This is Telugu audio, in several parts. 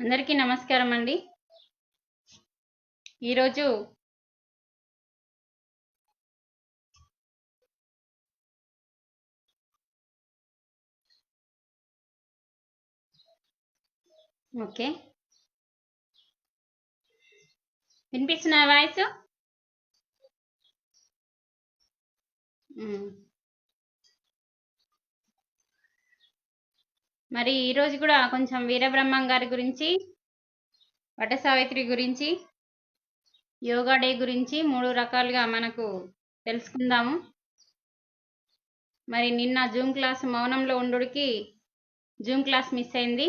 అందరికీ నమస్కారం అండి. ఈరోజు ఓకే. వినిపిస్తున్న వాయిస్? మరి ఈరోజు కూడా కొంచెం వీరబ్రహ్మం గారి గురించి వట సావిత్రి గురించి యోగా డే గురించి మూడు రకాలుగా మనకు తెలుసుకుందాము. మరి నిన్న జూమ్ క్లాస్ మౌనంలో ఉండుడికి జూమ్ క్లాస్ మిస్ అయింది.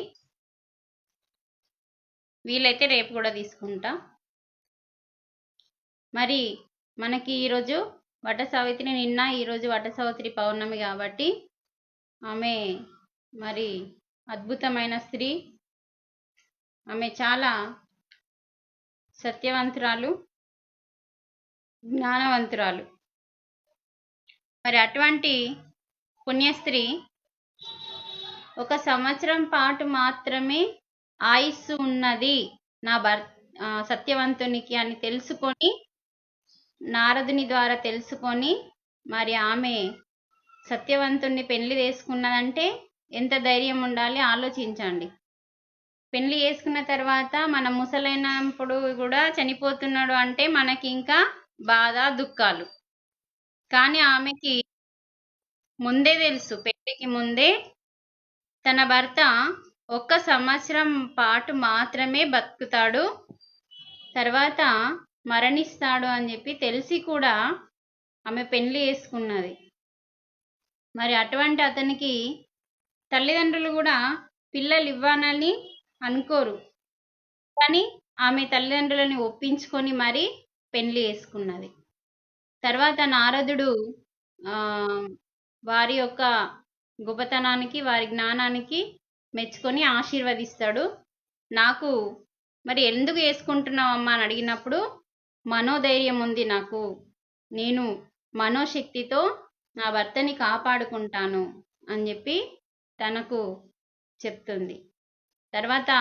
వీలైతే రేపు కూడా తీసుకుంటా. మరి మనకి ఈరోజు వట సావిత్రి నిన్న ఈరోజు వట సావిత్రి పౌర్ణమి కాబట్టి ఆమె మరి అద్భుతమైన స్త్రీ. ఆమె చాలా సత్యవంతురాలు జ్ఞానవంతురాలు. మరి అటువంటి పుణ్యస్త్రీ ఒక సంవత్సరం పాటు మాత్రమే ఆయుస్సు ఉన్నది నా భర్ సత్యవంతునికి అని తెలుసుకొని నారదుని ద్వారా తెలుసుకొని మరి ఆమె సత్యవంతుణ్ణి పెళ్ళి చేసుకున్నదంటే ఎంత ధైర్యం ఉండాలి ఆలోచించండి. పెళ్ళి చేసుకున్న తర్వాత మన ముసలైనప్పుడు కూడా చనిపోతున్నాడు అంటే మనకి ఇంకా బాధ దుఃఖాలు. కానీ ఆమెకి ముందే తెలుసు పెళ్ళికి ముందే తన భర్త ఒక్క సంవత్సరం పాటు మాత్రమే బతుకుతాడు తర్వాత మరణిస్తాడు అని చెప్పి తెలిసి కూడా ఆమె పెళ్ళి చేసుకున్నది. మరి అటువంటి అతనికి తల్లిదండ్రులు కూడా పిల్లలు ఇవ్వాలని అనుకోరు. కానీ ఆమె తల్లిదండ్రులని ఒప్పించుకొని మరి పెళ్ళి చేసుకున్నది. తర్వాత నారదుడు వారి యొక్క గొప్పతనానికి వారి జ్ఞానానికి మెచ్చుకొని ఆశీర్వదిస్తాడు. నాకు మరి ఎందుకు వేసుకుంటున్నావు అమ్మా అని అడిగినప్పుడు మనోధైర్యం ఉంది నాకు. నేను మనోశక్తితో నా భర్తని కాపాడుకుంటాను అని చెప్పి తనకు చెప్తుంది. తర్వాత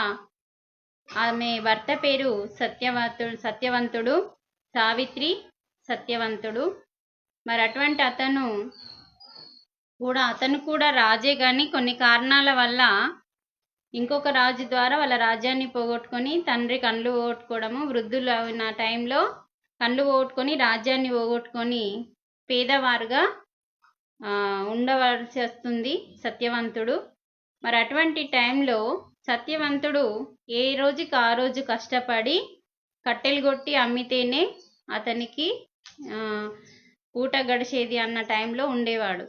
ఆమె భర్త పేరు సత్యవంతుడు సత్యవంతుడు సావిత్రి సత్యవంతుడు. మరి అటువంటి అతను కూడా అతను కూడా రాజే కానీ కొన్ని కారణాల వల్ల ఇంకొక రాజు ద్వారా వాళ్ళ రాజ్యాన్ని పోగొట్టుకొని తండ్రి కళ్ళు పోగొట్టుకోవడము వృద్ధులు అయిన టైంలో కళ్ళు పోగొట్టుకొని రాజ్యాన్ని పోగొట్టుకొని పేదవారుగా ఉండవలసి వస్తుంది సత్యవంతుడు. మరి అటువంటి టైంలో సత్యవంతుడు ఏ రోజుకి ఆ రోజు కష్టపడి కట్టెలు కొట్టి అమ్మితేనే అతనికి పూట గడిచేది అన్న టైంలో ఉండేవాడు.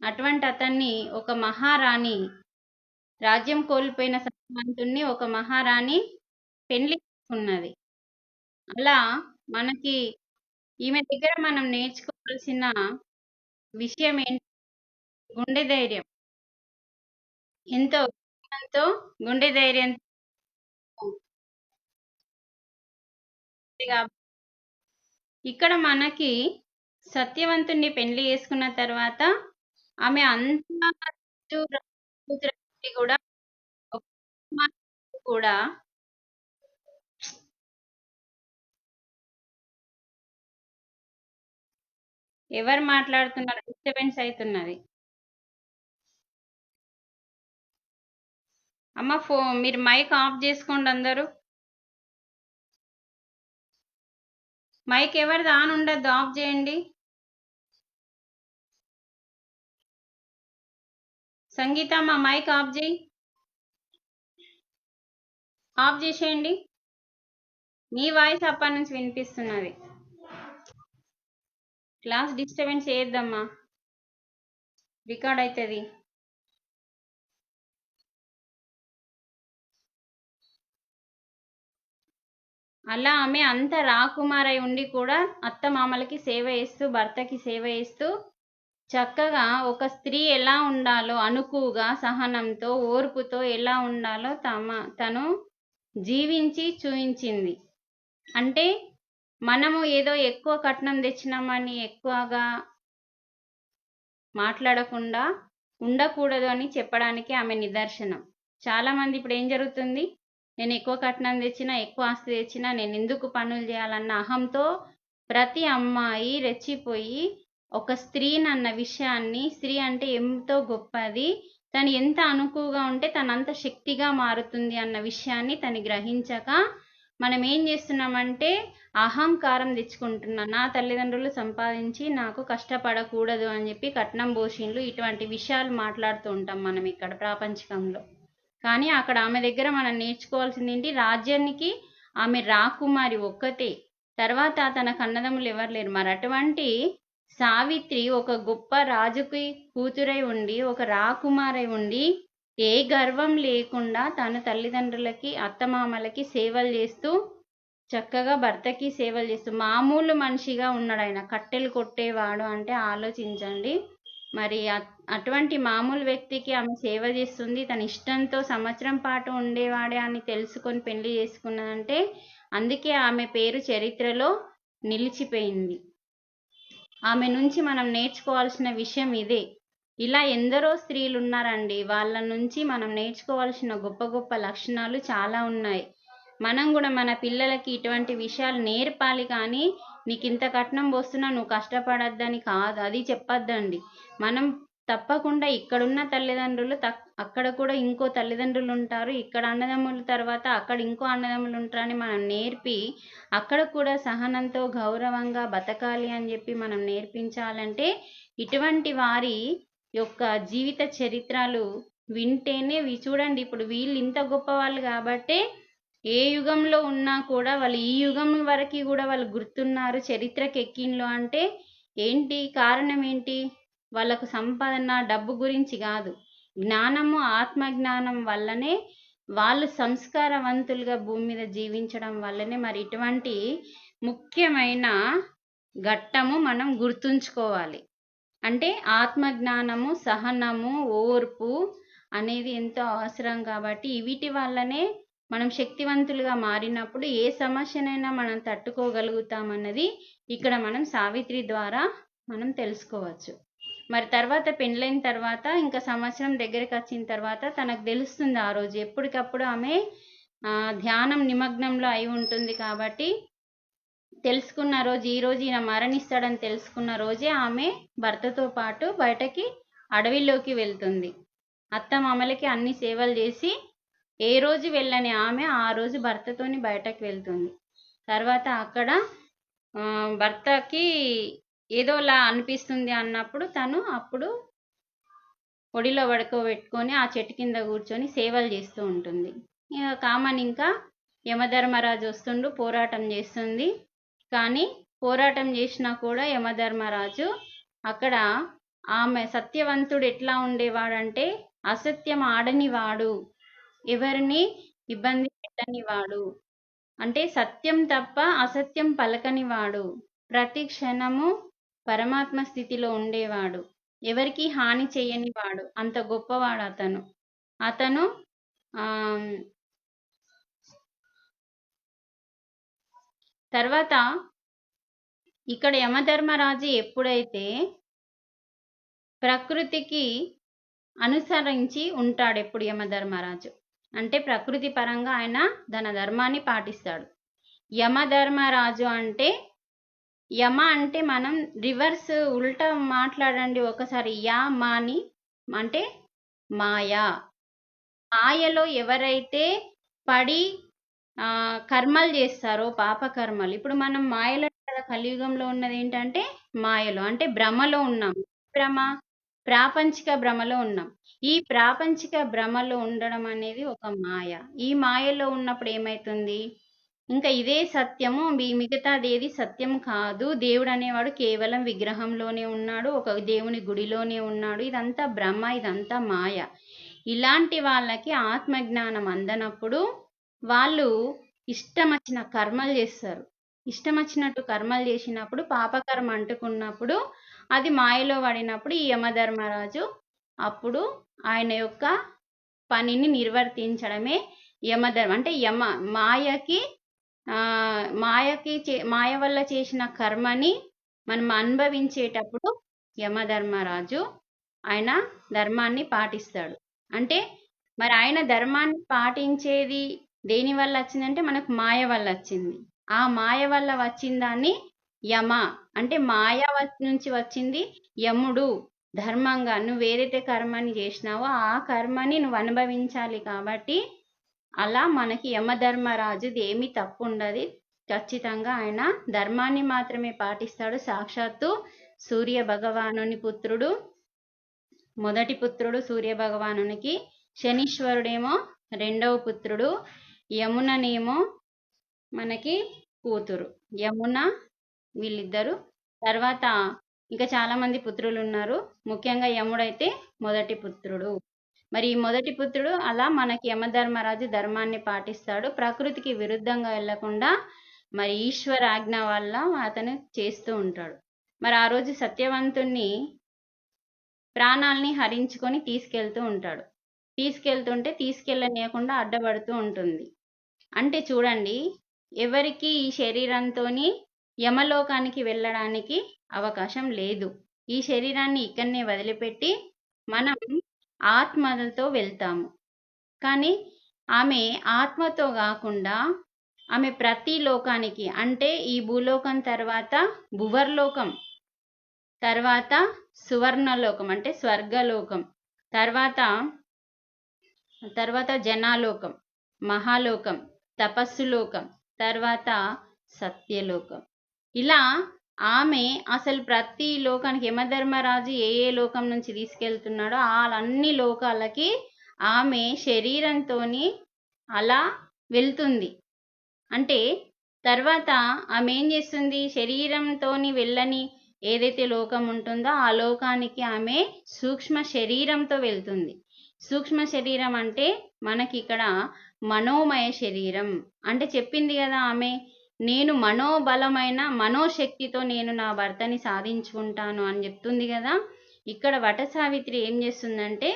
అటువంటి అతన్ని ఒక మహారాణి రాజ్యం కోల్పోయిన సత్యవంతుణ్ణి ఒక మహారాణి పెళ్ళి ఉన్నది అలా మనకి ఈమె దగ్గర మనం నేర్చుకోవాల్సిన విషయం ఏంటి గుండె ధైర్యం. ఎంతో ఎంతో గుండె ధైర్యం. ఇక్కడ మనకి సత్యవంతుణ్ణి పెళ్ళి చేసుకున్న తర్వాత ఆమె అంత కూడా కూడా ఎవరు మాట్లాడుతున్నారు? డిస్టర్బెన్స్ అవుతున్నది అమ్మ ఫో మీరు మైక్ ఆఫ్ చేసుకోండి అందరూ. మైక్ ఎవరిది ఆన్ ఉండద్దు ఆఫ్ చేయండి. సంగీత మా మైక్ ఆఫ్ చేయి. ఆఫ్ చేసేయండి. మీ వాయిస్ అప్పటి నుంచి వినిపిస్తున్నది. క్లాస్ డిస్టర్బెన్స్ చేయొద్దమ్మా. రికార్డ్ అవుతుంది అలా ఆమె అంత రాకుమారై ఉండి కూడా అత్త మామలకి సేవ చేస్తూ భర్తకి సేవ చేస్తూ చక్కగా ఒక స్త్రీ ఎలా ఉండాలో అనుకుగా సహనంతో ఓర్పుతో ఎలా ఉండాలో తమ తను జీవించి చూయించింది. అంటే మనము ఏదో ఎక్కువ కట్నం తెచ్చినామని ఎక్కువగా మాట్లాడకుండా ఉండకూడదు అని చెప్పడానికి ఆమె నిదర్శనం. చాలామంది ఇప్పుడు ఏం జరుగుతుంది? నేను ఎక్కువ కట్నం తెచ్చినా ఎక్కువ ఆస్తి తెచ్చినా నేను ఎందుకు పనులు చేయాలన్న అహంతో ప్రతి అమ్మాయి రెచ్చిపోయి ఒక స్త్రీని అన్న విషయాన్ని స్త్రీ అంటే ఎంతో గొప్పది తను ఎంత అనుకువగా ఉంటే తనంత శక్తిగా మారుతుంది అన్న విషయాన్ని తను గ్రహించక మనం ఏం చేస్తున్నామంటే అహంకారం తెచ్చుకుంటున్నా నా తల్లిదండ్రులు సంపాదించి నాకు కష్టపడకూడదు అని చెప్పి కట్నం పోషిన్లు ఇటువంటి విషయాలు మాట్లాడుతూ ఉంటాం మనం ఇక్కడ ప్రాపంచికంలో. కానీ అక్కడ ఆమె దగ్గర మనం నేర్చుకోవాల్సింది ఏంటి? రాజ్యానికి ఆమె రాకుమారి ఒక్కతే. తర్వాత తన కన్నదమ్ములు ఎవరు లేరు. మరి అటువంటి సావిత్రి ఒక గొప్ప రాజుకి కూతురై ఉండి ఒక రాకుమారై ఉండి ఏ గర్వం లేకుండా తన తల్లిదండ్రులకి అత్తమామలకి సేవలు చేస్తూ చక్కగా భర్తకి సేవలు చేస్తూ మామూలు మనిషిగా ఉన్నాడు ఆయన. కట్టెలు కొట్టేవాడు అంటే ఆలోచించండి. మరి అటువంటి మామూలు వ్యక్తికి ఆమె సేవ చేస్తుంది. తన ఇష్టంతో సంవత్సరం పాటు ఉండేవాడే అని తెలుసుకొని పెళ్ళి చేసుకున్నదంటే అందుకే ఆమె పేరు చరిత్రలో నిలిచిపోయింది. ఆమె నుంచి మనం నేర్చుకోవాల్సిన విషయం ఇదే. ఇలా ఎందరో స్త్రీలు ఉన్నారండి వాళ్ళ నుంచి మనం నేర్చుకోవాల్సిన గొప్ప గొప్ప లక్షణాలు చాలా ఉన్నాయి. మనం కూడా మన పిల్లలకి ఇటువంటి విషయాలు నేర్పాలి కానీ నీకు ఇంత కట్నం పోస్తున్నా నువ్వు కష్టపడద్దని కాదు అది చెప్పొద్దండి. మనం తప్పకుండా ఇక్కడున్న తల్లిదండ్రులు తక్ అక్కడ కూడా ఇంకో తల్లిదండ్రులు ఉంటారు. ఇక్కడ అన్నదమ్ముల తర్వాత అక్కడ ఇంకో అన్నదమ్ములు ఉంటారని మనం నేర్పి అక్కడ కూడా సహనంతో గౌరవంగా బతకాలి అని చెప్పి మనం నేర్పించాలంటే ఇటువంటి వారి యొక్క జీవిత చరిత్రలు వింటేనే చూడండి ఇప్పుడు వీళ్ళు ఇంత గొప్ప వాళ్ళు కాబట్టే ఏ యుగంలో ఉన్నా కూడా వాళ్ళు ఈ యుగం వరకు కూడా వాళ్ళు గుర్తున్నారు చరిత్రకి ఎక్కిన్లు అంటే ఏంటి? కారణం ఏంటి? వాళ్ళకు సంపాదన డబ్బు గురించి కాదు. జ్ఞానము ఆత్మజ్ఞానం వల్లనే వాళ్ళు సంస్కారవంతులుగా భూమి మీద జీవించడం వల్లనే మరి ఇటువంటి ముఖ్యమైన ఘట్టము మనం గుర్తుంచుకోవాలి. అంటే ఆత్మజ్ఞానము సహనము ఓర్పు అనేది ఎంతో అవసరం కాబట్టి వీటి వల్లనే మనం శక్తివంతులుగా మారినప్పుడు ఏ సమస్యనైనా మనం తట్టుకోగలుగుతామన్నది ఇక్కడ మనం సావిత్రి ద్వారా మనం తెలుసుకోవచ్చు. మరి తర్వాత పెళ్ళైన తర్వాత ఇంకా సంవత్సరం దగ్గరికి వచ్చిన తర్వాత తనకు తెలుస్తుంది ఆ రోజు. ఎప్పటికప్పుడు ఆమె ధ్యానం నిమగ్నంలో అయి ఉంటుంది కాబట్టి తెలుసుకున్న రోజు ఈ రోజు ఈయన మరణిస్తాడని తెలుసుకున్న రోజే ఆమె భర్తతో పాటు బయటకి అడవిలోకి వెళ్తుంది. అత్త మామలకి అన్ని సేవలు చేసి ఏ రోజు వెళ్ళని ఆమె ఆ రోజు భర్తతోని బయటకు వెళ్తుంది. తర్వాత అక్కడ భర్తకి ఏదోలా అనిపిస్తుంది అన్నప్పుడు తను అప్పుడు ఒడిలో పడుకోబెట్టుకొని ఆ చెట్టు కింద కూర్చొని సేవలు చేస్తూ ఉంటుంది. కామన్ ఇంకా యమధర్మరాజు వస్తుండు పోరాటం చేస్తుంది. కానీ పోరాటం చేసినా కూడా యమధర్మరాజు అక్కడ ఆమె సత్యవంతుడు ఎట్లా ఉండేవాడంటే అసత్యం ఆడనివాడు. ఎవరిని? ఇబ్బంది పెట్టనివాడు. అంటే సత్యం తప్ప అసత్యం పలకనివాడు. ప్రతి క్షణము పరమాత్మ స్థితిలో ఉండేవాడు. ఎవరికి హాని చేయనివాడు. అంత గొప్పవాడు అతను. అతను తర్వాత ఇక్కడ యమధర్మరాజు ఎప్పుడైతే ప్రకృతికి అనుసరించి ఉంటాడు ఎప్పుడు యమధర్మరాజు? అంటే ప్రకృతి పరంగా ఆయన తన ధర్మాన్ని పాటిస్తాడు. యమధర్మరాజు అంటే యమ అంటే మనం రివర్స్ ఉల్టా మాట్లాడండి ఒకసారి. యా మాని అంటే మాయా. మాయలో ఎవరైతే పడి కర్మలు చేస్తారో పాపకర్మలు ఇప్పుడు మనం మాయలో కదా కలియుగంలో ఉన్నది ఏంటంటే మాయలో అంటే భ్రమలో ఉన్నాం. భ్రమ ప్రాపంచిక భ్రమలో ఉన్నాం. ఈ ప్రాపంచిక భ్రమలో ఉండడం అనేది ఒక మాయ. ఈ మాయలో ఉన్నప్పుడు ఏమైతుంది? ఇంకా ఇదే సత్యము మీ- మిగతాది ఏది సత్యం కాదు. దేవుడు అనేవాడు కేవలం విగ్రహంలోనే ఉన్నాడు ఒక దేవుని గుడిలోనే ఉన్నాడు. ఇదంతా భ్రమ ఇదంతా మాయ. ఇలాంటి వాళ్ళకి ఆత్మజ్ఞానం అందనప్పుడు వాళ్ళు ఇష్టం వచ్చిన కర్మలు చేస్తారు. ఇష్టం వచ్చినట్టు కర్మలు చేసినప్పుడు పాపకర్మ అంటుకున్నప్పుడు అది మాయలో పడినప్పుడు ఈ యమధర్మరాజు అప్పుడు ఆయన యొక్క పనిని నిర్వర్తించడమే యమధర్మ. అంటే యమ మాయకి మాయకి చే మాయ వల్ల చేసిన కర్మని మనం అనుభవించేటప్పుడు యమధర్మరాజు ఆయన ధర్మాన్ని పాటిస్తాడు. అంటే మరి ఆయన ధర్మాన్ని పాటించేది దేని వల్ల వచ్చిందంటే మనకు మాయ వల్ల వచ్చింది. ఆ మాయ వల్ల వచ్చిన దాన్ని యమ అంటే మాయ నుంచి వచ్చింది యముడు. ధర్మంగా నువ్వు ఏదైతే కర్మని చేసినావో ఆ కర్మని నువ్వు అనుభవించాలి కాబట్టి అలా మనకి యమధర్మరాజుది ఏమీ తప్పు ఉండదు. ఖచ్చితంగా ఆయన ధర్మాన్ని మాత్రమే పాటిస్తాడు. సాక్షాత్తు సూర్య భగవానుని పుత్రుడు మొదటి పుత్రుడు సూర్య భగవానునికి శనీశ్వరుడేమో రెండవ పుత్రుడు యముననేమో మనకి కూతురు. యమున వీళ్ళిద్దరు. తర్వాత ఇంకా చాలా మంది పుత్రులు ఉన్నారు ముఖ్యంగా యముడైతే మొదటి పుత్రుడు. మరి ఈ మొదటి పుత్రుడు అలా మనకి యమధర్మరాజు ధర్మాన్ని పాటిస్తాడు. ప్రకృతికి విరుద్ధంగా వెళ్ళకుండా మరి ఈశ్వర ఆజ్ఞ వల్ల అతను చేస్తూ ఉంటాడు. మరి ఆ రోజు సత్యవంతుణ్ణి ప్రాణాల్ని హరించుకొని తీసుకెళ్తూ ఉంటాడు. తీసుకెళ్తుంటే తీసుకెళ్ళనీయకుండా అడ్డపడుతూ ఉంటుంది. అంటే చూడండి ఎవరికి ఈ శరీరంతోని యమలోకానికి వెళ్ళడానికి అవకాశం లేదు. ఈ శరీరాన్ని ఇక్కడనే వదిలిపెట్టి మనం ఆత్మలతో వెళ్తాము. కానీ ఆమె ఆత్మతో కాకుండా ఆమె ప్రతి లోకానికి అంటే ఈ భూలోకం తర్వాత భువర్లోకం తర్వాత సువర్ణలోకం అంటే స్వర్గలోకం తర్వాత తర్వాత జనాలోకం మహాలోకం తపస్సులోకం తర్వాత సత్యలోకం. ఇలా ఆమె అసలు ప్రతి లోకానికి యమధర్మరాజు ఏ ఏ లోకం నుంచి తీసుకెళ్తున్నాడో ఆ అన్ని లోకాలకి ఆమె శరీరంతోని అలా వెళ్తుంది. అంటే తర్వాత ఆమె ఏం చేస్తుంది? శరీరంతోని వెళ్ళని ఏదైతే లోకం ఉంటుందో ఆ లోకానికి ఆమె సూక్ష్మ శరీరంతో వెళ్తుంది. సూక్ష్మ శరీరం అంటే మనకి ఇక్కడ మనోమయ శరీరం. అంటే చెప్పింది కదా ఆమె నేను మనోబలమైన మనోశక్తితో నేను నా భర్తని సాధించుకుంటాను అని చెప్తుంది కదా. ఇక్కడ వట సావిత్రి ఏం చేస్తుందంటే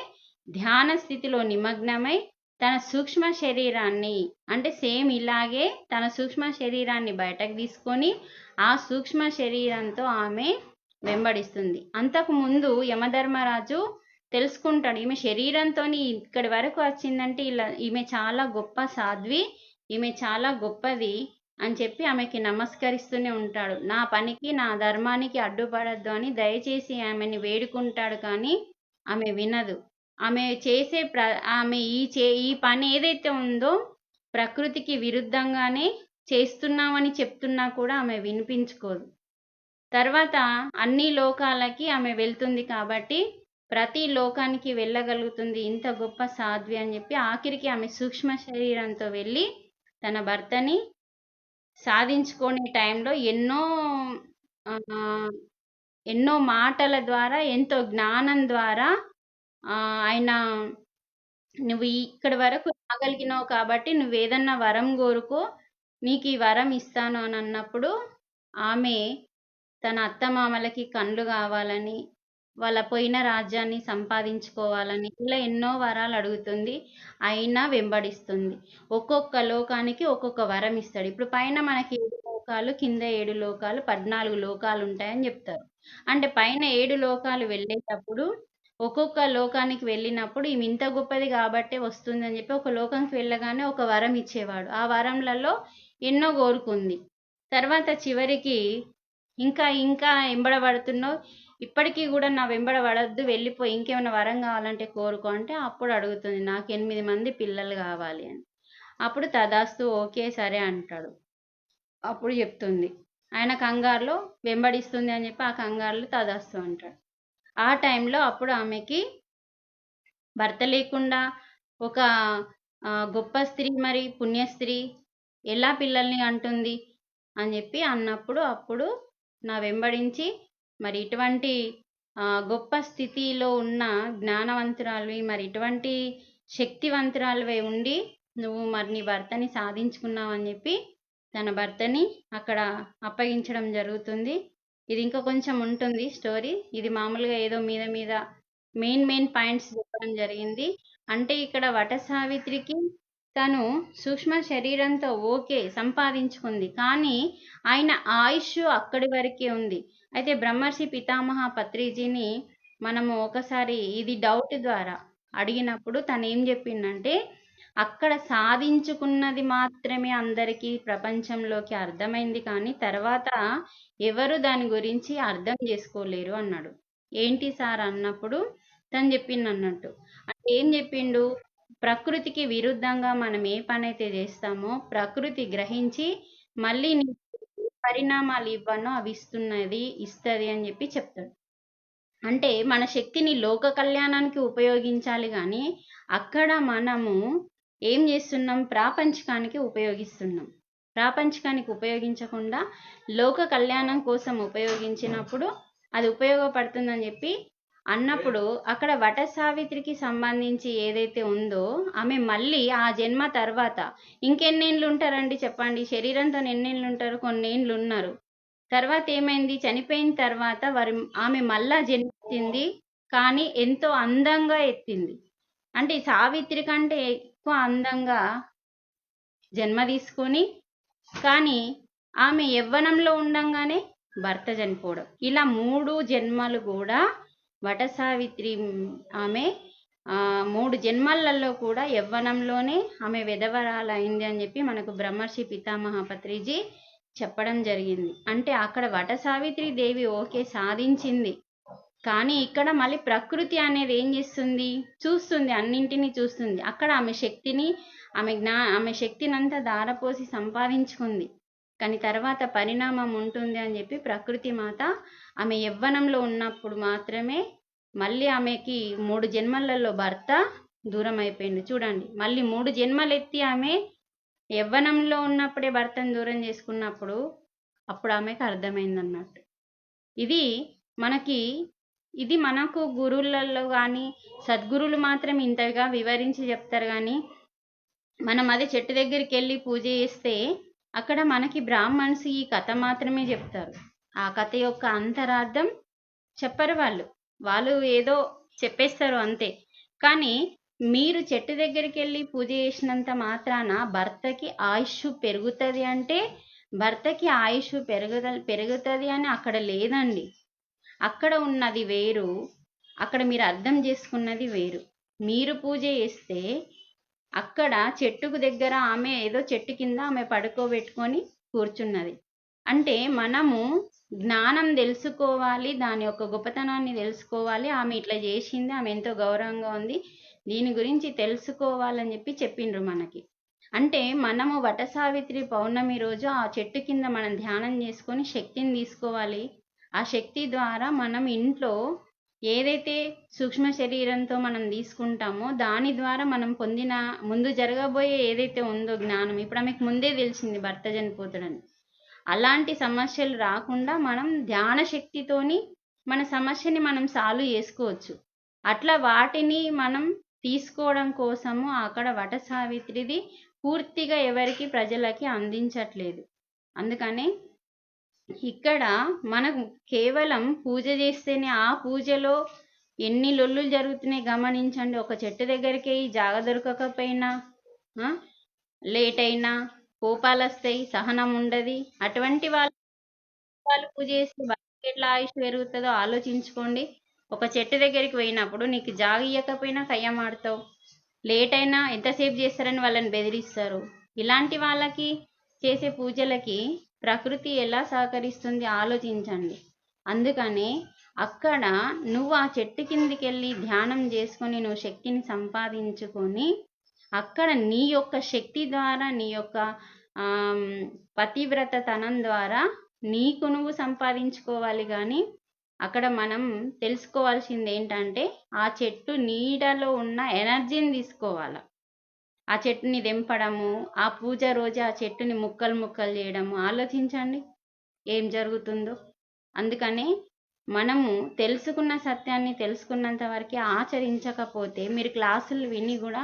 ధ్యాన స్థితిలో నిమగ్నమై తన సూక్ష్మ శరీరాన్ని అంటే సేమ్ ఇలాగే తన సూక్ష్మ శరీరాన్ని బయటకు తీసుకొని ఆ సూక్ష్మ శరీరంతో ఆమె వెంబడిస్తుంది. అంతకు ముందు యమధర్మరాజు తెలుసుకుంటాడు. ఈమె శరీరంతో ఇక్కడి వరకు వచ్చిందంటే ఇలా ఈమె చాలా గొప్ప సాధ్వి ఈమె చాలా గొప్పది అని చెప్పి ఆమెకి నమస్కరిస్తూనే ఉంటాడు. నా పనికి నా ధర్మానికి అడ్డుపడద్దు అని దయచేసి ఆమెని వేడుకుంటాడు కానీ ఆమె వినదు. ఆమె చేసే ప్ర ఆమె ఈ చే ఈ పని ఏదైతే ఉందో ప్రకృతికి విరుద్ధంగానే చేస్తున్నామని చెప్తున్నా కూడా ఆమె వినిపించుకోదు. తర్వాత అన్ని లోకాలకి ఆమె వెళ్తుంది కాబట్టి ప్రతి లోకానికి వెళ్ళగలుగుతుంది ఇంత గొప్ప సాధ్వి అని చెప్పి ఆఖరికి ఆమె సూక్ష్మ శరీరంతో వెళ్ళి తన భర్తని సాధించుకునే టైంలో ఎన్నో ఎన్నో మాటల ద్వారా ఎంతో జ్ఞానం ద్వారా ఆయన నువ్వు ఇక్కడి వరకు రాగలిగినావు కాబట్టి నువ్వు ఏదన్నా వరం కోరుకో నీకు ఈ వరం ఇస్తాను అని అన్నప్పుడు ఆమె తన అత్తమామలకి కండ్లు కావాలని వాళ్ళ పోయిన రాజ్యాన్ని సంపాదించుకోవాలని ఇలా ఎన్నో వరాలు అడుగుతుంది. అయినా వెంబడిస్తుంది. ఒక్కొక్క లోకానికి ఒక్కొక్క వరం ఇస్తాడు. ఇప్పుడు పైన మనకి ఏడు లోకాలు కింద ఏడు లోకాలు పద్నాలుగు లోకాలు ఉంటాయని చెప్తారు. అంటే పైన ఏడు లోకాలు వెళ్ళేటప్పుడు ఒక్కొక్క లోకానికి వెళ్ళినప్పుడు ఈమె ఇంత గొప్పది కాబట్టే వస్తుందని చెప్పి ఒక లోకానికి వెళ్ళగానే ఒక వరం ఇచ్చేవాడు. ఆ వరంలలో ఎన్నో కోరుకుంది. తర్వాత చివరికి ఇంకా ఇంకా ఎంబడబడుతున్నావు ఇప్పటికీ కూడా నా వెంబడ పడద్దు వెళ్ళిపోయి ఇంకేమైనా వరం కావాలంటే కోరుకో అంటే అప్పుడు అడుగుతుంది నాకు ఎనిమిది మంది పిల్లలు కావాలి అని. అప్పుడు తదాస్తు ఓకే సరే అంటాడు. అప్పుడు చెప్తుంది. ఆయన కంగారులో వెంబడిస్తుంది అని చెప్పి ఆ కంగారులో తదాస్తు అంటాడు. ఆ టైంలో అప్పుడు ఆమెకి భర్త లేకుండా ఒక గొప్ప స్త్రీ మరి పుణ్య స్త్రీ ఎలా పిల్లల్ని అంటుంది అని చెప్పి అన్నప్పుడు అప్పుడు నా వెంబడించి మరి ఇటువంటి గొప్ప స్థితిలో ఉన్న జ్ఞానవంతురాలివి మరి ఇటువంటి శక్తివంతురాలివై ఉండి నువ్వు మరి నీ భర్తని సాధించుకున్నావు అని చెప్పి తన భర్తని అక్కడ అప్పగించడం జరుగుతుంది. ఇది ఇంకా కొంచెం ఉంటుంది స్టోరీ. ఇది మామూలుగా ఏదో మీద మీద మెయిన్ మెయిన్ పాయింట్స్ చెప్పడం జరిగింది. అంటే ఇక్కడ వట సావిత్రికి తను సూక్ష్మ శరీరంతో ఓకే సంపాదించుకుంది. కానీ ఆయన ఆయుష్ అక్కడి వరకే ఉంది. అయితే బ్రహ్మర్షి పితామహ పత్రిజీని మనము ఒకసారి ఇది డౌట్ ద్వారా అడిగినప్పుడు తను ఏం చెప్పిందంటే అక్కడ సాధించుకున్నది మాత్రమే అందరికీ ప్రపంచంలోకి అర్థమైంది కానీ తర్వాత ఎవరు దాని గురించి అర్థం చేసుకోలేరు అన్నాడు. ఏంటి సార్ అన్నప్పుడు తను చెప్పింది అన్నట్టు. అంటే ఏం చెప్పిండు? ప్రకృతికి విరుద్ధంగా మనం ఏ పనైతే చేస్తామో ప్రకృతి గ్రహించి మళ్ళీ నీ పరిణామాలు ఇవ్వనో అవి ఇస్తున్నది ఇస్తుంది అని చెప్పి చెప్తాడు. అంటే మన శక్తిని లోక కళ్యాణానికి ఉపయోగించాలి కానీ అక్కడ మనము ఏం చేస్తున్నాం? ప్రాపంచికానికి ఉపయోగిస్తున్నాం. ప్రాపంచికానికి ఉపయోగించకుండా లోక కళ్యాణం కోసం ఉపయోగించినప్పుడు అది ఉపయోగపడుతుందని చెప్పి అన్నప్పుడు అక్కడ వట సావిత్రికి సంబంధించి ఏదైతే ఉందో ఆమె మళ్ళీ ఆ జన్మ తర్వాత ఇంకెన్నేళ్ళు ఉంటారండి చెప్పండి? శరీరంతో ఎన్నేళ్ళు ఉంటారు కొన్నేళ్ళు ఉన్నారు తర్వాత ఏమైంది? చనిపోయిన తర్వాత వారి ఆమె మళ్ళా జన్మెత్తింది కానీ ఎంతో అందంగా ఎత్తింది. అంటే సావిత్రి కంటే ఎక్కువ అందంగా జన్మ తీసుకొని కానీ ఆమె యవ్వనంలో ఉండంగానే భర్త చనిపోవడం. ఇలా మూడు జన్మలు కూడా వట సావిత్రి ఆమె మూడు జన్మలలో కూడా యవ్వనంలోనే ఆమె విధవరాలైంది అని చెప్పి మనకు బ్రహ్మర్షి పితామహ పత్రిజీ చెప్పడం జరిగింది. అంటే అక్కడ వట సావిత్రి దేవి ఓకే సాధించింది. కానీ ఇక్కడ మళ్ళీ ప్రకృతి అనేది ఏం చేస్తుంది? చూస్తుంది అన్నింటినీ చూస్తుంది. అక్కడ ఆమె శక్తిని ఆమె జ్ఞా ఆమె శక్తిని అంతా దారపోసి సంపాదించుకుంది. కానీ తర్వాత పరిణామం ఉంటుంది అని చెప్పి ప్రకృతి మాత ఆమె యవ్వనంలో ఉన్నప్పుడు మాత్రమే మళ్ళీ ఆమెకి మూడు జన్మలలో భర్త దూరం అయిపోయింది చూడండి మళ్ళీ మూడు జన్మలు ఎత్తి ఆమె యవ్వనంలో ఉన్నప్పుడే భర్తను దూరం చేసుకున్నప్పుడు అప్పుడు ఆమెకు అర్థమైంది అన్నట్టు ఇది మనకి ఇది మనకు గురువులలో కానీ సద్గురువులు మాత్రం ఇంతగా వివరించి చెప్తారు కానీ మనం అదే చెట్టు దగ్గరికి వెళ్ళి పూజ చేస్తే అక్కడ మనకి బ్రాహ్మణ్స్ ఈ కథ మాత్రమే చెప్తారు. ఆ కథ యొక్క అంతరార్థం చెప్పరు వాళ్ళు. వాళ్ళు ఏదో చెప్పేస్తారు అంతే. కానీ మీరు చెట్టు దగ్గరికి వెళ్ళి పూజ చేసినంత మాత్రాన భర్తకి ఆయుష్ పెరుగుతుంది అంటే భర్తకి ఆయుష్ పెరుగుత పెరుగుతుంది అని అక్కడ లేదండి. అక్కడ ఉన్నది వేరు. అక్కడ మీరు అర్థం చేసుకున్నది వేరు. మీరు పూజ చేస్తే అక్కడ చెట్టుకు దగ్గర ఆమె ఏదో చెట్టు కింద ఆమె పడుకోబెట్టుకొని కూర్చున్నది. అంటే మనము జ్ఞానం తెలుసుకోవాలి దాని యొక్క గొప్పతనాన్ని తెలుసుకోవాలి. ఆమె ఇట్లా చేసింది ఆమె ఎంతో గౌరవంగా ఉంది. దీని గురించి తెలుసుకోవాలని చెప్పి చెప్పిండ్రు మనకి. అంటే మనము వటసావిత్రి పౌర్ణమి రోజు ఆ చెట్టు కింద మనం ధ్యానం చేసుకొని శక్తిని తీసుకోవాలి. ఆ శక్తి ద్వారా మనం ఇంట్లో ఏదైతే సూక్ష్మ శరీరంతో మనం తీసుకుంటామో దాని ద్వారా మనం పొందిన ముందు జరగబోయే ఏదైతే ఉందో జ్ఞానం ఇప్పుడు ఆమెకు ముందే తెలిసింది భర్త చనిపోతాడని అలాంటి సమస్యలు రాకుండా మనం ధ్యాన శక్తితోని మన సమస్యని మనం సాల్వ్ చేసుకోవచ్చు. అట్లా వాటిని మనం తీసుకోవడం కోసము అక్కడ వట సావిత్రిది పూర్తిగా ఎవరికి ప్రజలకి అందించట్లేదు. అందుకనే ఇక్కడ మనకు కేవలం పూజ చేస్తేనే ఆ పూజలో ఎన్ని లొల్లులు జరుగుతున్నాయి గమనించండి. ఒక చెట్టు దగ్గరికి జాగ దొరకకపోయినా లేట్ అయినా కోపాలు వస్తాయి సహనం ఉండదు. అటువంటి వాళ్ళు వాళ్ళు పూజ చేస్తే వాళ్ళకి ఎట్లా ఆయుష్ పెరుగుతుందో ఆలోచించుకోండి. ఒక చెట్టు దగ్గరికి పోయినప్పుడు నీకు జాగ ఇవ్వకపోయినా కయ్యమాడతావు లేట్ అయినా ఎంతసేపు చేస్తారని వాళ్ళని బెదిరిస్తారు. ఇలాంటి వాళ్ళకి చేసే పూజలకి ప్రకృతి ఎలా సహకరిస్తుంది ఆలోచించండి. అందుకనే అక్కడ నువ్వు ఆ చెట్టు కిందికి వెళ్ళి ధ్యానం చేసుకొని నువ్వు శక్తిని సంపాదించుకొని అక్కడ నీ యొక్క శక్తి ద్వారా నీ యొక్క పతివ్రతతనం ద్వారా నీకు నువ్వు సంపాదించుకోవాలి కానీ అక్కడ మనం తెలుసుకోవాల్సింది ఏంటంటే ఆ చెట్టు నీడలో ఉన్న ఎనర్జీని తీసుకోవాలి. ఆ చెట్టుని దింపడము ఆ పూజ రోజు ఆ చెట్టుని ముక్కలు ముక్కలు చేయడము. ఆలోచించండి ఏం జరుగుతుందో. అందుకని మనము తెలుసుకున్న సత్యాన్ని తెలుసుకున్నంత వరకు ఆచరించకపోతే మీరు క్లాసులు విని కూడా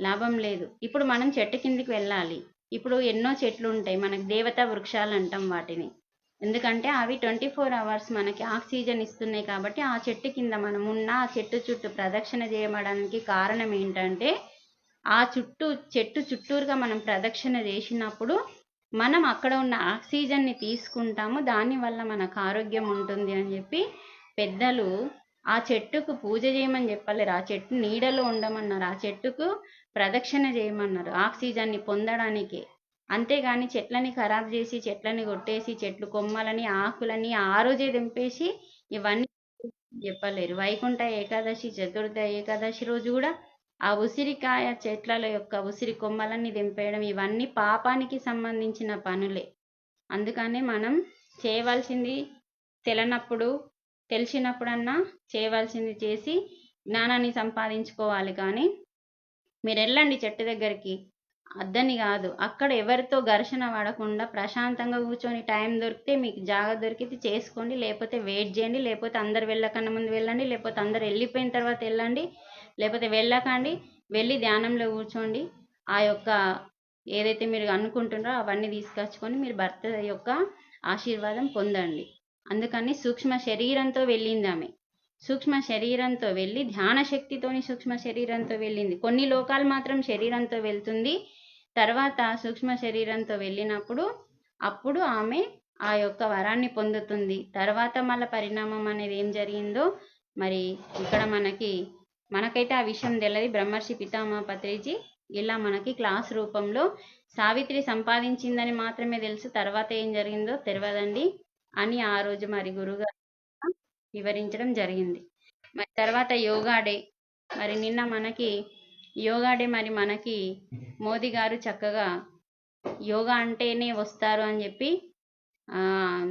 లాభం లేదు. ఇప్పుడు మనం చెట్టు కిందికి వెళ్ళాలి. ఇప్పుడు ఎన్నో చెట్లు ఉంటాయి. మనకు దేవతా వృక్షాలు అంటాం వాటిని. ఎందుకంటే అవి ట్వంటీ ఫోర్ అవర్స్ మనకి ఆక్సిజన్ ఇస్తున్నాయి కాబట్టి ఆ చెట్టు కింద మనం ఉన్న ఆ చెట్టు చుట్టూ ప్రదక్షిణ చేయడానికి కారణం ఏంటంటే ఆ చుట్టూ చెట్టు చుట్టూరుగా మనం ప్రదక్షిణ చేసినప్పుడు మనం అక్కడ ఉన్న ఆక్సిజన్ని తీసుకుంటాము. దానివల్ల మనకు ఆరోగ్యం ఉంటుంది అని చెప్పి పెద్దలు ఆ చెట్టుకు పూజ చేయమని చెప్పలేరు. ఆ చెట్టు నీడలో ఉండమన్నారు. ఆ చెట్టుకు ప్రదక్షిణ చేయమన్నారు. ఆక్సిజన్ని పొందడానికి. అంతేగాని చెట్లని ఖరాబ్ చేసి చెట్లని కొట్టేసి చెట్లు కొమ్మలని ఆకులని ఆ రోజే దింపేసి ఇవన్నీ చెప్పలేరు. వైకుంఠ ఏకాదశి చతుర్థ ఏకాదశి రోజు కూడా ఆ ఉసిరికాయ చెట్ల యొక్క ఉసిరి కొమ్మలన్నీ దింపేయడం ఇవన్నీ పాపానికి సంబంధించిన పనులే. అందుకనే మనం చేయవలసింది తెలియనప్పుడు తెలిసినప్పుడన్నా చేయవలసింది చేసి జ్ఞానాన్ని సంపాదించుకోవాలి. కానీ మీరు వెళ్ళండి చెట్టు దగ్గరికి. అద్దని కాదు. అక్కడ ఎవరితో ఘర్షణ పడకుండా ప్రశాంతంగా కూర్చొని టైం దొరికితే మీకు జాగా దొరికితే చేసుకోండి. లేకపోతే వెయిట్ చేయండి. లేకపోతే అందరు వెళ్ళకన్నా ముందు వెళ్ళండి. లేకపోతే అందరు వెళ్ళిపోయిన తర్వాత వెళ్ళండి. లేకపోతే వెళ్ళకండి. వెళ్ళి ధ్యానంలో కూర్చోండి. ఆ యొక్క ఏదైతే మీరు అనుకుంటున్నారో అవన్నీ తీసుకొచ్చుకొని మీరు భర్త యొక్క ఆశీర్వాదం పొందండి. అందుకని సూక్ష్మ శరీరంతో వెళ్ళింది ఆమె. సూక్ష్మ శరీరంతో వెళ్ళి ధ్యాన శక్తితోని సూక్ష్మ శరీరంతో వెళ్ళింది. కొన్ని లోకాలు మాత్రం శరీరంతో వెళ్తుంది. తర్వాత సూక్ష్మ శరీరంతో వెళ్ళినప్పుడు అప్పుడు ఆమె ఆ యొక్క వరాన్ని పొందుతుంది. తర్వాత మళ్ళీ పరిణామం అనేది ఏం జరిగిందో మరి ఇక్కడ మనకి మనకైతే ఆ విషయం తెలియదు బ్రహ్మర్షి పితామహ పత్రిజీ ఇలా మనకి క్లాస్ రూపంలో సావిత్రి సంపాదించిందని మాత్రమే తెలుసు. తర్వాత ఏం జరిగిందో తెలియదండి అని ఆ రోజు మరి గురుగారు వివరించడం జరిగింది. మరి తర్వాత యోగా డే. మరి నిన్న మనకి యోగా డే మరి మనకి మోదీ గారు చక్కగా యోగా అంటేనే వస్తారు అని చెప్పి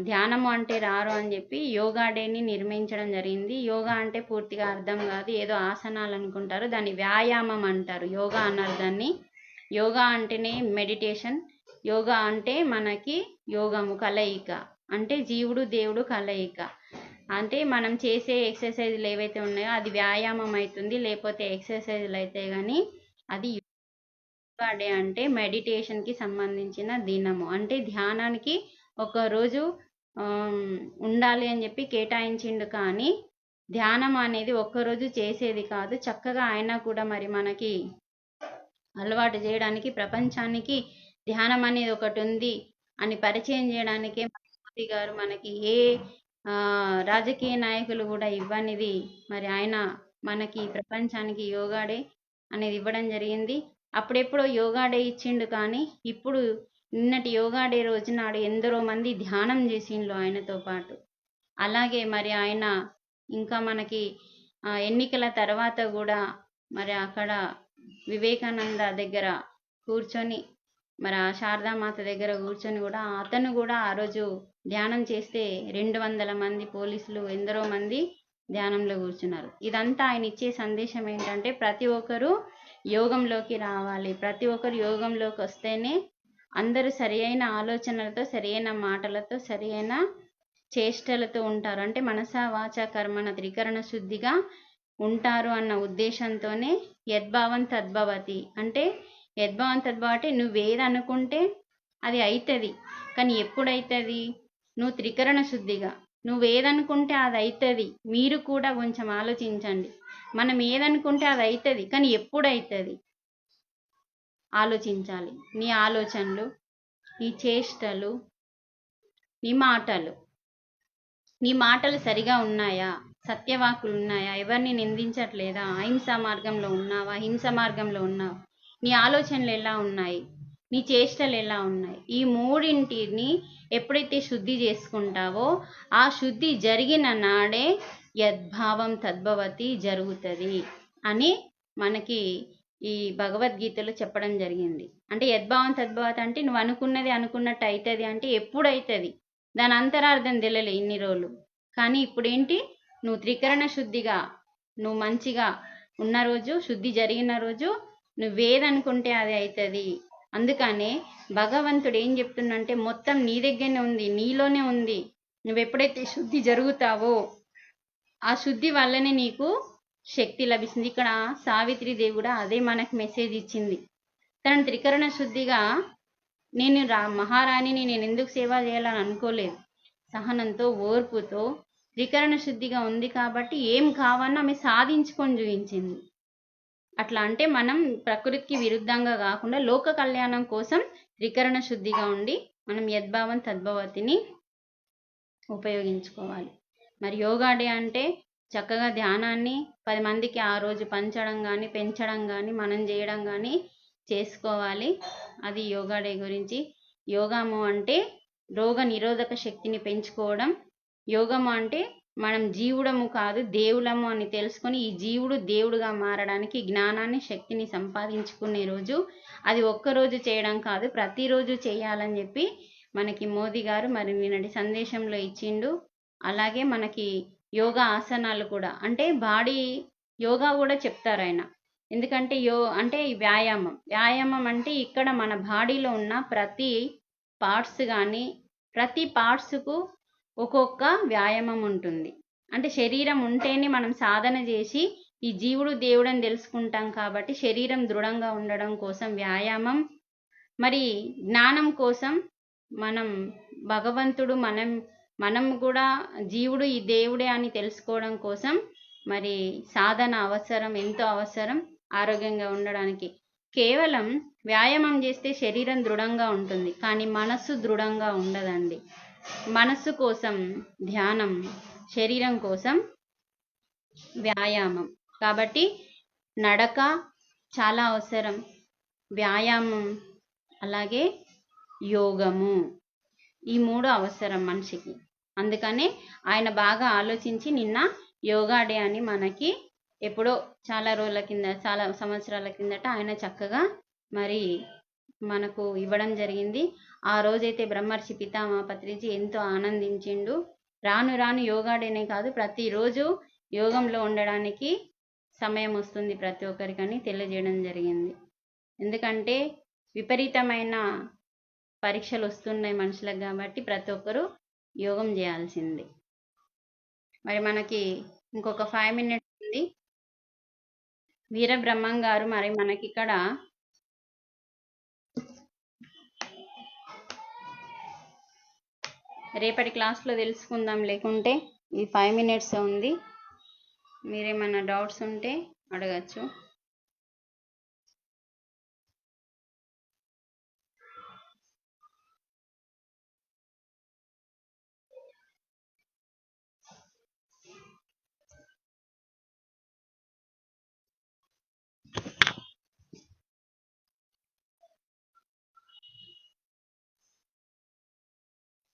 ధ్యానము అంటే రారు అని చెప్పి యోగా డేని నిర్మించడం జరిగింది. యోగా అంటే పూర్తిగా అర్థం కాదు. ఏదో ఆసనాలు అనుకుంటారు. దాన్ని వ్యాయామం అంటారు. యోగా అన్నారు దాన్ని. యోగా అంటేనే మెడిటేషన్. యోగా అంటే మనకి యోగము కలయిక. అంటే జీవుడు దేవుడు కలయిక. అంటే మనం చేసే ఎక్సర్సైజులు ఏవైతే ఉన్నాయో అది వ్యాయామం అవుతుంది లేకపోతే ఎక్సర్సైజులు అయితే కానీ అది యోగా డే అంటే మెడిటేషన్కి సంబంధించిన దినము. అంటే ధ్యానానికి ఒక రోజు ఉండాలి అని చెప్పి కేటాయించిండు కానీ ధ్యానం అనేది ఒక్కరోజు చేసేది కాదు. చక్కగా ఆయన కూడా మరి మనకి అలవాటు చేయడానికి ప్రపంచానికి ధ్యానం అనేది ఒకటి ఉంది అని పరిచయం చేయడానికే మోదీ గారు మనకి ఏ రాజకీయ నాయకులు కూడా ఇవ్వనిది. మరి ఆయన మనకి ప్రపంచానికి యోగా డే అనేది ఇవ్వడం జరిగింది. అప్పుడెప్పుడో యోగా డే ఇచ్చిండు కానీ ఇప్పుడు నిన్నటి యోగా డే రోజు నాడు ఎందరో మంది ధ్యానం చేసిండ్రు ఆయనతో పాటు. అలాగే మరి ఆయన ఇంకా మనకి ఎన్నికల తర్వాత కూడా మరి అక్కడ వివేకానంద దగ్గర కూర్చొని మరి ఆ శారదామాత దగ్గర కూర్చొని కూడా అతను కూడా ఆ రోజు ధ్యానం చేస్తే రెండు వందల మంది పోలీసులు ఎందరో మంది ధ్యానంలో కూర్చున్నారు. ఇదంతా ఆయన ఇచ్చే సందేశం ఏంటంటే ప్రతి ఒక్కరూ యోగంలోకి రావాలి. ప్రతి ఒక్కరు యోగంలోకి వస్తేనే అందరూ సరి అయిన ఆలోచనలతో సరి అయిన మాటలతో సరి అయిన చేష్టలతో ఉంటారు. అంటే మనస వాచ కర్మణ త్రికరణ శుద్ధిగా ఉంటారు అన్న ఉద్దేశంతోనే యద్భావం తద్భవతి. అంటే యద్భావం తద్భవ నువ్వేది అనుకుంటే అది అవుతుంది కానీ ఎప్పుడైతుంది? నువ్వు త్రికరణ శుద్ధిగా. నువ్వేదనుకుంటే అది అవుతుంది మీరు కూడా కొంచెం ఆలోచించండి. మనం ఏదనుకుంటే అది అవుతుంది కానీ ఎప్పుడవుతుంది ఆలోచించాలి. నీ ఆలోచనలు నీ చేష్టలు నీ మాటలు. నీ మాటలు సరిగా ఉన్నాయా? సత్యవాకులు ఉన్నాయా ఎవరిని నిందించట్లేదా? అహింసా మార్గంలో ఉన్నావా? హింస మార్గంలో ఉన్నావా? నీ ఆలోచనలు ఎలా ఉన్నాయి? నీ చేష్టలు ఎలా ఉన్నాయి? ఈ మూడింటిని ఎప్పుడైతే శుద్ధి చేసుకుంటావో ఆ శుద్ధి జరిగిన నాడే యద్భావం తద్భవతి జరుగుతుంది అని మనకి ఈ భగవద్గీతలో చెప్పడం జరిగింది. అంటే యద్భావం తద్భవతి అంటే నువ్వు అనుకున్నది అనుకున్నట్టు అవుతుంది అంటే ఎప్పుడైతుంది? దాని అంతరార్థం తెలియలే ఇన్ని రోజులు. కానీ ఇప్పుడు ఏంటి నువ్వు త్రికరణ శుద్ధిగా నువ్వు మంచిగా ఉన్న రోజు శుద్ధి జరిగిన రోజు నువ్వేదనుకుంటే అది అవుతుంది అందుకనే భగవంతుడు ఏం చెప్తుండంటే మొత్తం నీ దగ్గరనే ఉంది నీలోనే ఉంది. నువ్వు ఎప్పుడైతే శుద్ధి జరుగుతావో ఆ శుద్ధి వల్లనే నీకు శక్తి లభిస్తుంది. ఇక్కడ సావిత్రి కూడా అదే మనకు మెసేజ్ ఇచ్చింది. తను త్రికరణ శుద్ధిగా నేను రా మహారాణిని నేను ఎందుకు సేవ చేయాలని అనుకోలేదు. సహనంతో ఓర్పుతో త్రికరణ శుద్ధిగా ఉంది కాబట్టి ఏం కావాలన్నా ఆమె సాధించుకొని చూపించింది. అట్లా అంటే మనం ప్రకృతికి విరుద్ధంగా కాకుండా లోక కళ్యాణం కోసం త్రికరణ శుద్ధిగా ఉండి మనం యద్భావం తద్భవతిని ఉపయోగించుకోవాలి. మరి యోగా డే అంటే చక్కగా ధ్యానాన్ని పది మందికి ఆ రోజు పంచడం కానీ పెంచడం కానీ మనం చేయడం కానీ చేసుకోవాలి. అది యోగా డే గురించి. యోగాము అంటే రోగ నిరోధక శక్తిని పెంచుకోవడం. యోగము అంటే మనం జీవుడము కాదు దేవులము అని తెలుసుకొని ఈ జీవుడు దేవుడుగా మారడానికి జ్ఞానాన్ని శక్తిని సంపాదించుకునే రోజు. అది ఒక్కరోజు చేయడం కాదు ప్రతిరోజు చేయాలని చెప్పి మనకి మోదీ గారు మరి నిన్నటి సందేశంలో ఇచ్చిండు. అలాగే మనకి యోగా ఆసనాలు కూడా అంటే బాడీ యోగా కూడా చెప్తారు ఆయన. ఎందుకంటే యో అంటే ఈ వ్యాయామం. వ్యాయామం అంటే ఇక్కడ మన బాడీలో ఉన్న ప్రతి పార్ట్స్ కానీ ప్రతి పార్ట్స్కు ఒక్కొక్క వ్యాయామం ఉంటుంది. అంటే శరీరం ఉంటేనే మనం సాధన చేసి ఈ జీవుడు దేవుడు అని తెలుసుకుంటాం కాబట్టి శరీరం దృఢంగా ఉండడం కోసం వ్యాయామం మరి జ్ఞానం కోసం మనం భగవంతుడు మనం మనం కూడా జీవుడు ఈ దేవుడే అని తెలుసుకోవడం కోసం మరి సాధన అవసరం ఎంతో అవసరం ఆరోగ్యంగా ఉండడానికి. కేవలం వ్యాయామం చేస్తే శరీరం దృఢంగా ఉంటుంది కానీ మనస్సు దృఢంగా ఉండదండి. మనస్సు కోసం ధ్యానం శరీరం కోసం వ్యాయామం. కాబట్టి నడక చాలా అవసరం. వ్యాయామం అలాగే యోగము ఈ మూడు అవసరం మనిషికి. అందుకనే ఆయన బాగా ఆలోచించి నిన్న యోగా డే అని మనకి ఎప్పుడో చాలా రోజుల కింద చాలా సంవత్సరాల కిందట ఆయన చక్కగా మరి మనకు ఇవ్వడం జరిగింది. ఆ రోజైతే బ్రహ్మర్షి పితామహ పత్రిజీ ఎంతో ఆనందించిండు. రాను రాను యోగాడేనే కాదు ప్రతిరోజు యోగంలో ఉండడానికి సమయం వస్తుంది ప్రతి ఒక్కరికని తెలియజేయడం జరిగింది. ఎందుకంటే విపరీతమైన పరీక్షలు వస్తున్నాయి మనుషులకు కాబట్టి ప్రతి ఒక్కరూ యోగం చేయాల్సింది. మరి మనకి ఇంకొక ఫైవ్ మినిట్స్ ఉంది. వీరబ్రహ్మం గారు మరి మనకి ఇక్కడ రేపటి క్లాస్లో తెలుసుకుందాం. లేకుంటే ఈ ఫైవ్ మినిట్స్ ఉంది. మీరేమైనా డౌట్స్ ఉంటే అడగచ్చు.